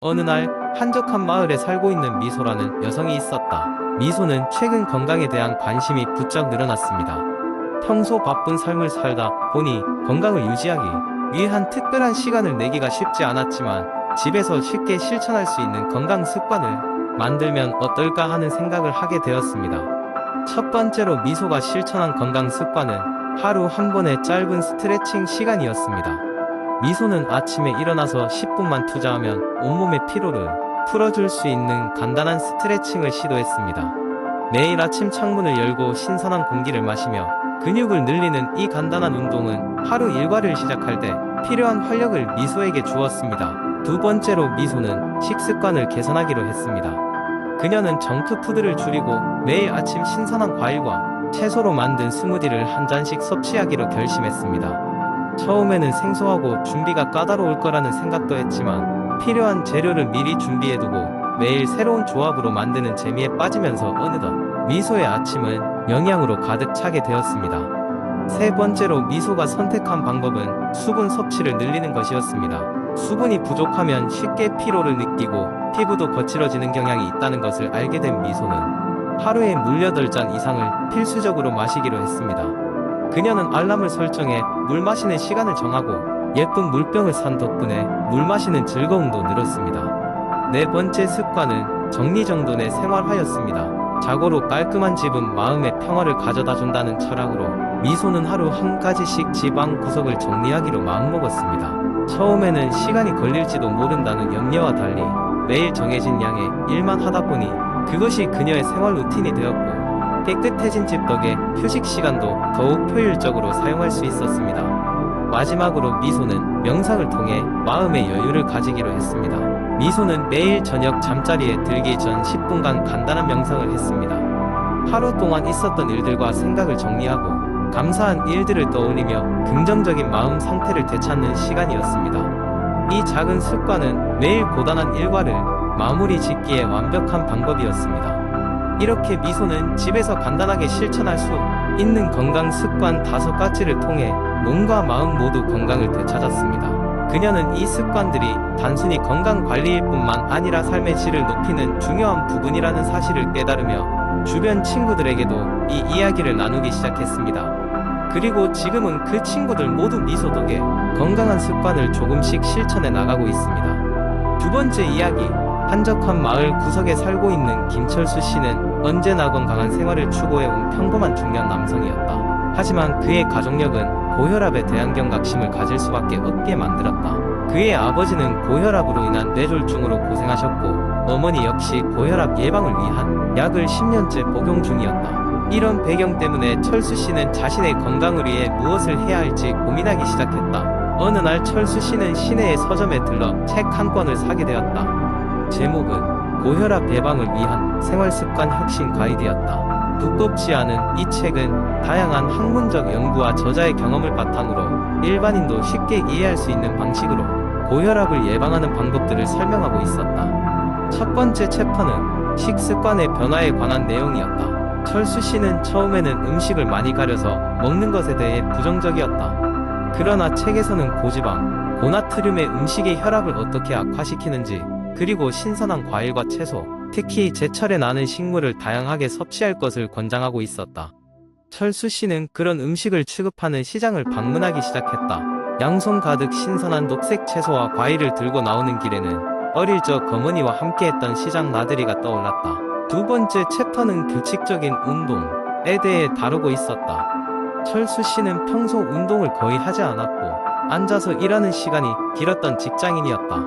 어느 날 한적한 마을에 살고 있는 미소라는 여성이 있었다. 미소는 최근 건강에 대한 관심이 부쩍 늘어났습니다. 평소 바쁜 삶을 살다 보니 건강을 유지하기 위한 특별한 시간을 내기가 쉽지 않았지만 집에서 쉽게 실천할 수 있는 건강 습관을 만들면 어떨까 하는 생각을 하게 되었습니다. 첫 번째로 미소가 실천한 건강 습관은 하루 한 번의 짧은 스트레칭 시간이었습니다. 미소는 아침에 일어나서 10분만 투자하면 온몸의 피로를 풀어줄 수 있는 간단한 스트레칭을 시도했습니다. 매일 아침 창문을 열고 신선한 공기를 마시며 근육을 늘리는 이 간단한 운동은 하루 일과를 시작할 때 필요한 활력을 미소에게 주었습니다. 두 번째로 미소는 식습관을 개선하기로 했습니다. 그녀는 정크푸드를 줄이고 매일 아침 신선한 과일과 채소로 만든 스무디를 한 잔씩 섭취하기로 결심했습니다. 처음에는 생소하고 준비가 까다로울 거라는 생각도 했지만 필요한 재료를 미리 준비해두고 매일 새로운 조합으로 만드는 재미에 빠지면서 어느덧 미소의 아침은 영양으로 가득 차게 되었습니다. 세 번째로 미소가 선택한 방법은 수분 섭취를 늘리는 것이었습니다. 수분이 부족하면 쉽게 피로를 느끼고 피부도 거칠어지는 경향이 있다는 것을 알게 된 미소는 하루에 물 8잔 이상을 필수적으로 마시기로 했습니다. 그녀는 알람을 설정해 물 마시는 시간을 정하고 예쁜 물병을 산 덕분에 물 마시는 즐거움도 늘었습니다. 네 번째 습관은 정리정돈의 생활화였습니다. 자고로 깔끔한 집은 마음의 평화를 가져다 준다는 철학으로 미소는 하루 한 가지씩 집안 구석을 정리하기로 마음먹었습니다. 처음에는 시간이 걸릴지도 모른다는 염려와 달리 매일 정해진 양의 일만 하다 보니 그것이 그녀의 생활 루틴이 되었고 깨끗해진 집 덕에 휴식 시간도 더욱 효율적으로 사용할 수 있었습니다. 마지막으로 미소는 명상을 통해 마음의 여유를 가지기로 했습니다. 미소는 매일 저녁 잠자리에 들기 전 10분간 간단한 명상을 했습니다. 하루 동안 있었던 일들과 생각을 정리하고 감사한 일들을 떠올리며 긍정적인 마음 상태를 되찾는 시간이었습니다. 이 작은 습관은 매일 고단한 일과를 마무리 짓기에 완벽한 방법이었습니다. 이렇게 미소는 집에서 간단하게 실천할 수 있는 건강 습관 다섯 가지를 통해 몸과 마음 모두 건강을 되찾았습니다. 그녀는 이 습관들이 단순히 건강 관리일 뿐만 아니라 삶의 질을 높이는 중요한 부분이라는 사실을 깨달으며 주변 친구들에게도 이 이야기를 나누기 시작했습니다. 그리고 지금은 그 친구들 모두 미소 덕에 건강한 습관을 조금씩 실천해 나가고 있습니다. 두 번째 이야기, 한적한 마을 구석에 살고 있는 김철수 씨는 언제나 건 강한 생활을 추구해온 평범한 중년 남성이었다. 하지만 그의 가족력은 고혈압에 대한 경각심을 가질 수밖에 없게 만들었다. 그의 아버지는 고혈압으로 인한 뇌졸중으로 고생하셨고 어머니 역시 고혈압 예방을 위한 약을 10년째 복용 중이었다. 이런 배경 때문에 철수 씨는 자신의 건강을 위해 무엇을 해야 할지 고민하기 시작했다. 어느 날 철수 씨는 시내의 서점에 들러 책 한 권을 사게 되었다. 제목은 고혈압 예방을 위한 생활습관 혁신 가이드였다. 두껍지 않은 이 책은 다양한 학문적 연구와 저자의 경험을 바탕으로 일반인도 쉽게 이해할 수 있는 방식으로 고혈압을 예방하는 방법들을 설명하고 있었다. 첫 번째 챕터는 식습관의 변화에 관한 내용이었다. 철수 씨는 처음에는 음식을 많이 가려서 먹는 것에 대해 부정적이었다. 그러나 책에서는 고지방, 고나트륨의 음식이 혈압을 어떻게 악화시키는지 그리고 신선한 과일과 채소, 특히 제철에 나는 식물을 다양하게 섭취할 것을 권장하고 있었다. 철수 씨는 그런 음식을 취급하는 시장을 방문하기 시작했다. 양손 가득 신선한 녹색 채소와 과일을 들고 나오는 길에는 어릴 적 어머니와 함께했던 시장 나들이가 떠올랐다. 두 번째 챕터는 규칙적인 운동에 대해 다루고 있었다. 철수 씨는 평소 운동을 거의 하지 않았고 앉아서 일하는 시간이 길었던 직장인이었다.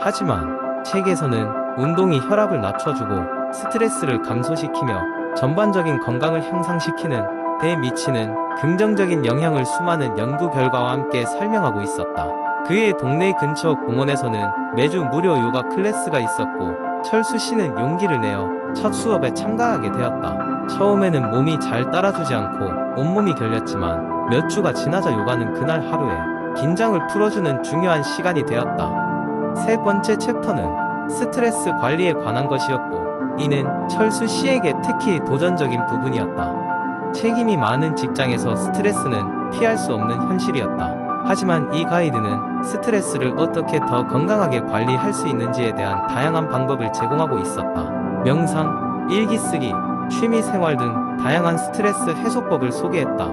하지만 책에서는 운동이 혈압을 낮춰주고 스트레스를 감소시키며 전반적인 건강을 향상시키는 데 미치는 긍정적인 영향을 수많은 연구 결과와 함께 설명하고 있었다. 그의 동네 근처 공원에서는 매주 무료 요가 클래스가 있었고 철수 씨는 용기를 내어 첫 수업에 참가하게 되었다. 처음에는 몸이 잘 따라주지 않고 온몸이 결렸지만 몇 주가 지나자 요가는 그날 하루에 긴장을 풀어주는 중요한 시간이 되었다. 세 번째 챕터는 스트레스 관리에 관한 것이었고 이는 철수 씨에게 특히 도전적인 부분이었다. 책임이 많은 직장에서 스트레스는 피할 수 없는 현실이었다. 하지만 이 가이드는 스트레스를 어떻게 더 건강하게 관리할 수 있는지에 대한 다양한 방법을 제공하고 있었다. 명상, 일기 쓰기, 취미 생활 등 다양한 스트레스 해소법을 소개했다.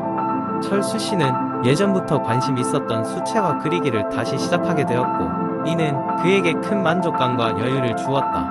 철수 씨는 예전부터 관심 있었던 수채화 그리기를 다시 시작하게 되었고, 이는 그에게 큰 만족감과 여유를 주었다.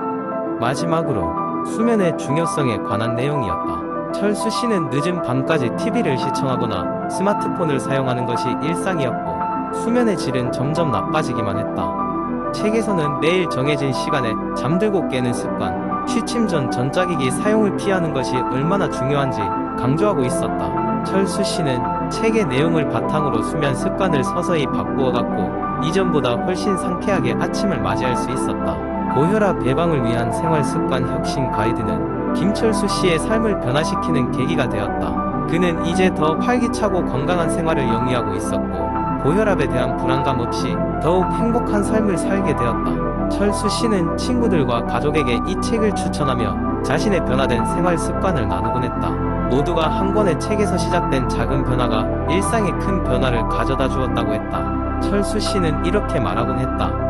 마지막으로 수면의 중요성에 관한 내용이었다. 철수 씨는 늦은 밤까지 TV를 시청하거나 스마트폰을 사용하는 것이 일상이었고, 수면의 질은 점점 나빠지기만 했다. 책에서는 매일 정해진 시간에 잠들고 깨는 습관, 취침 전 전자기기 사용을 피하는 것이 얼마나 중요한지 강조하고 있었다. 철수 씨는 책의 내용을 바탕으로 수면 습관을 서서히 바꾸어 갔고, 이전보다 훨씬 상쾌하게 아침을 맞이할 수 있었다. 고혈압 예방을 위한 생활 습관 혁신 가이드는 김철수 씨의 삶을 변화시키는 계기가 되었다. 그는 이제 더 활기차고 건강한 생활을 영위하고 있었고, 고혈압에 대한 불안감 없이 더욱 행복한 삶을 살게 되었다. 철수 씨는 친구들과 가족에게 이 책을 추천하며 자신의 변화된 생활 습관을 나누곤 했다. 모두가 한 권의 책에서 시작된 작은 변화가 일상에 큰 변화를 가져다 주었다고 했다. 철수 씨는 이렇게 말하곤 했다.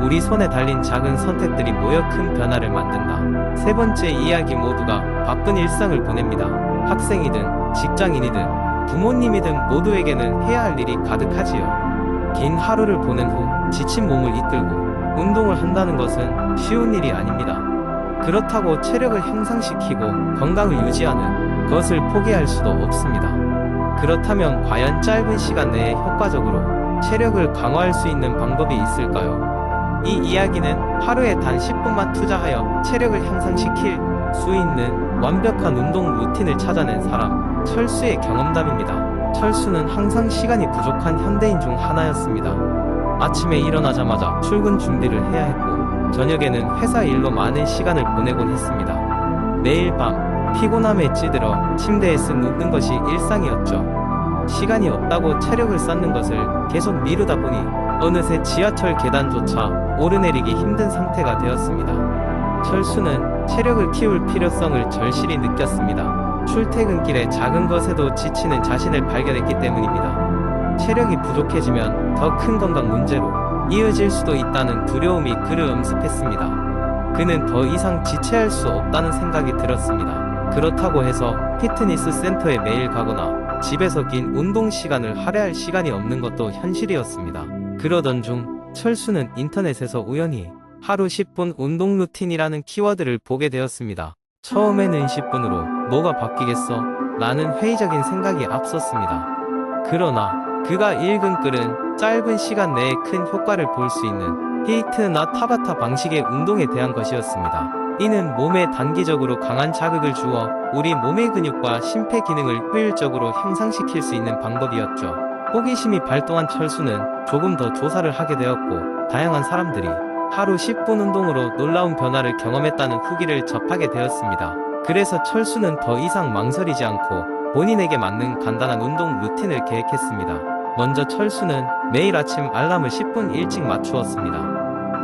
우리 손에 달린 작은 선택들이 모여 큰 변화를 만든다. 세 번째 이야기 모두가 바쁜 일상을 보냅니다. 학생이든 직장인이든 부모님이든 모두에게는 해야 할 일이 가득하지요. 긴 하루를 보낸 후 지친 몸을 이끌고 운동을 한다는 것은 쉬운 일이 아닙니다. 그렇다고 체력을 향상시키고 건강을 유지하는 것을 포기할 수도 없습니다. 그렇다면 과연 짧은 시간 내에 효과적으로 체력을 강화할 수 있는 방법이 있을까요? 이 이야기는 하루에 단 10분만 투자하여 체력을 향상시킬 수 있는 완벽한 운동 루틴을 찾아낸 사람, 철수의 경험담입니다. 철수는 항상 시간이 부족한 현대인 중 하나였습니다. 아침에 일어나자마자 출근 준비를 해야 했고, 저녁에는 회사 일로 많은 시간을 보내곤 했습니다. 매일 밤, 피곤함에 찌들어 침대에서 눕는 것이 일상이었죠. 시간이 없다고 체력을 쌓는 것을 계속 미루다 보니 어느새 지하철 계단조차 오르내리기 힘든 상태가 되었습니다. 철수는 체력을 키울 필요성을 절실히 느꼈습니다. 출퇴근길에 작은 것에도 지치는 자신을 발견했기 때문입니다. 체력이 부족해지면 더 큰 건강 문제로 이어질 수도 있다는 두려움이 그를 엄습했습니다. 그는 더 이상 지체할 수 없다는 생각이 들었습니다. 그렇다고 해서 피트니스 센터에 매일 가거나 집에서 긴 운동 시간을 할애할 시간이 없는 것도 현실이었습니다. 그러던 중 철수는 인터넷에서 우연히 하루 10분 운동 루틴이라는 키워드를 보게 되었습니다. 처음에는 10분으로 뭐가 바뀌겠어? 라는 회의적인 생각이 앞섰습니다. 그러나 그가 읽은 글은 짧은 시간 내에 큰 효과를 볼 수 있는 히이트나 타바타 방식의 운동에 대한 것이었습니다. 이는 몸에 단기적으로 강한 자극을 주어 우리 몸의 근육과 심폐 기능을 효율적으로 향상시킬 수 있는 방법이었죠. 호기심이 발동한 철수는 조금 더 조사를 하게 되었고 다양한 사람들이 하루 10분 운동으로 놀라운 변화를 경험했다는 후기를 접하게 되었습니다. 그래서 철수는 더 이상 망설이지 않고 본인에게 맞는 간단한 운동 루틴을 계획했습니다. 먼저 철수는 매일 아침 알람을 10분 일찍 맞추었습니다.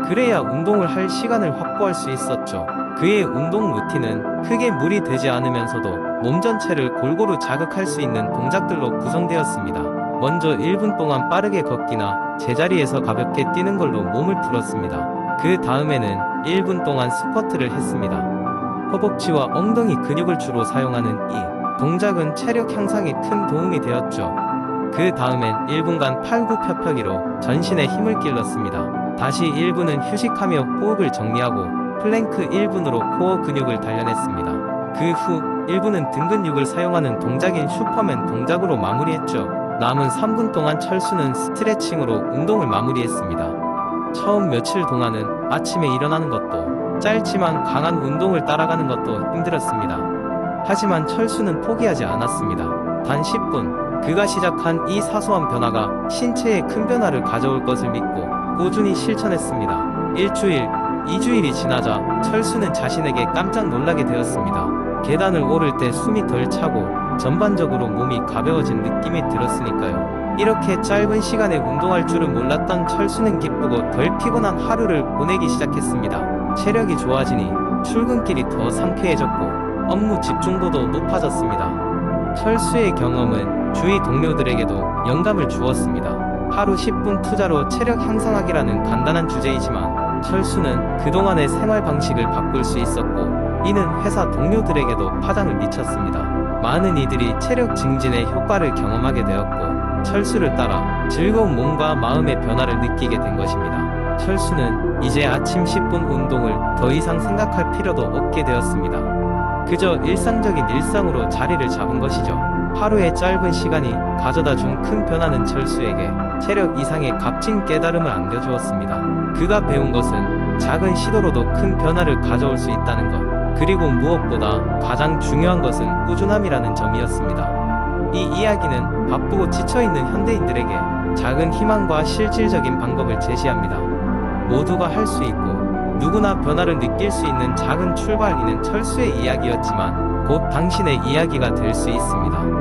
그래야 운동을 할 시간을 확보할 수 있었죠. 그의 운동 루틴은 크게 무리 되지 않으면서도 몸 전체를 골고루 자극할 수 있는 동작들로 구성되었습니다. 먼저 1분 동안 빠르게 걷기나 제자리에서 가볍게 뛰는 걸로 몸을 풀었습니다. 그 다음에는 1분 동안 스쿼트를 했습니다. 허벅지와 엉덩이 근육을 주로 사용하는 이 동작은 체력 향상에 큰 도움이 되었죠. 그 다음엔 1분간 팔굽혀펴기로 전신에 힘을 길렀습니다. 다시 1분은 휴식하며 호흡을 정리하고 플랭크 1분으로 코어 근육을 단련했습니다. 그 후 1분은 등 근육을 사용하는 동작인 슈퍼맨 동작으로 마무리했죠. 남은 3분 동안 철수는 스트레칭으로 운동을 마무리했습니다. 처음 며칠 동안은 아침에 일어나는 것도 짧지만 강한 운동을 따라가는 것도 힘들었습니다. 하지만 철수는 포기하지 않았습니다. 단 10분, 그가 시작한 이 사소한 변화가 신체에 큰 변화를 가져올 것을 믿고 꾸준히 실천했습니다. 일주일, 2주일이 지나자 철수는 자신에게 깜짝 놀라게 되었습니다. 계단을 오를 때 숨이 덜 차고 전반적으로 몸이 가벼워진 느낌이 들었으니까요. 이렇게 짧은 시간에 운동할 줄은 몰랐던 철수는 기쁘고 덜 피곤한 하루를 보내기 시작했습니다. 체력이 좋아지니 출근길이 더 상쾌해졌고 업무 집중도도 높아졌습니다. 철수의 경험은 주위 동료들에게도 영감을 주었습니다. 하루 10분 투자로 체력 향상하기라는 간단한 주제이지만 철수는 그동안의 생활 방식을 바꿀 수 있었고 이는 회사 동료들에게도 파장을 미쳤습니다. 많은 이들이 체력 증진의 효과를 경험하게 되었고 철수를 따라 즐거운 몸과 마음의 변화를 느끼게 된 것입니다. 철수는 이제 아침 10분 운동을 더 이상 생각할 필요도 없게 되었습니다. 그저 일상적인 일상으로 자리를 잡은 것이죠. 하루의 짧은 시간이 가져다 준 큰 변화는 철수에게 체력 이상의 값진 깨달음을 안겨주었습니다. 그가 배운 것은 작은 시도로도 큰 변화를 가져올 수 있다는 것, 그리고 무엇보다 가장 중요한 것은 꾸준함이라는 점이었습니다. 이 이야기는 바쁘고 지쳐있는 현대인들에게 작은 희망과 실질적인 방법을 제시합니다. 모두가 할 수 있고 누구나 변화를 느낄 수 있는 작은 출발이는 철수의 이야기였지만 곧 당신의 이야기가 될 수 있습니다.